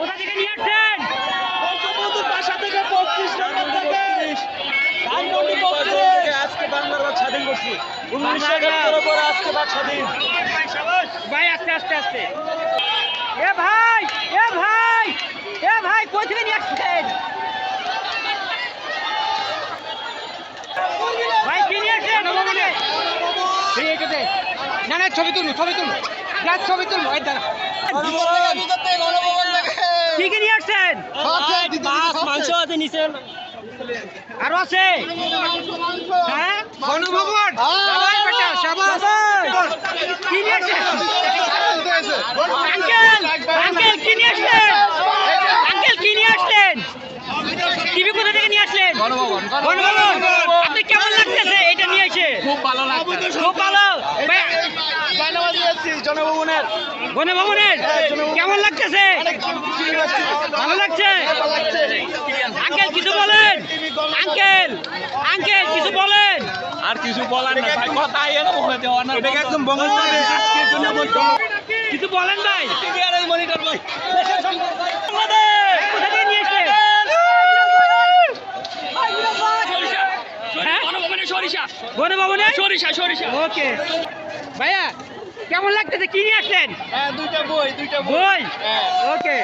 কোথা থেকে নিয়ে আসছেন? বঙ্গবন্ধুর বাসা থেকে বত্রিশ নম্বর থেকে ধানমন্ডি আজকে বাংলার বাদ স্বাধীন করছি উনিশশো একাত্তরের পরে আজকে বাদ স্বাধীন। ভাই আস্তে আস্তে আস্তে। এ ভাই এ ভাই এ ভাই কই থেকে নিয়ে আসছেন? ভাই কি নিয়ে আসছেন? এই। না না ছবি তুলুন ছবি তুলুন ছবি তুলুন ওই দাঁড়া কি কি নিয়ে আসছেন মাছ মাংস আছে নিচে। আরও আছে। হ্যাঁ? গণভবন। সবাই বেটা সবাই কি নিয়ে আসছেন আঙ্কেল আঙ্কেল কি নিয়ে আসলেন আঙ্কেল কি নিয়ে আসলেন? টিভি কোথা থেকে নিয়ে আসলেন? গণভবন গণভবন। আপনি কেমন লাগতেছে? এটা নিয়ে এসে। খুব ভালো লাগছে। খুব ভালো। ভাই, জনভবনের। গণভবনের? কেমন লাগতেছে? ভালো লাগছে আঙ্কেল কিছু বলেন আঙ্কেল আঙ্কেল কিছু বলেন। আর কিছু বলার না ভাই কথা এরকম হয়ে না। এটা একদম বঙ্গবন্ধু আজকের জন্য বলতো কিছু বলেন ভাই। টিভিআর এই মনিটর ভাই। হ্যাঁ? গণভবনের সরিষা। সরিষা সরিষা। ওকে। ভাইয়া কেমন লাগতেছে? কি নিয়ে আসলেন? হ্যাঁ দুইটা বই দুইটা বই? হ্যাঁ। ওকে।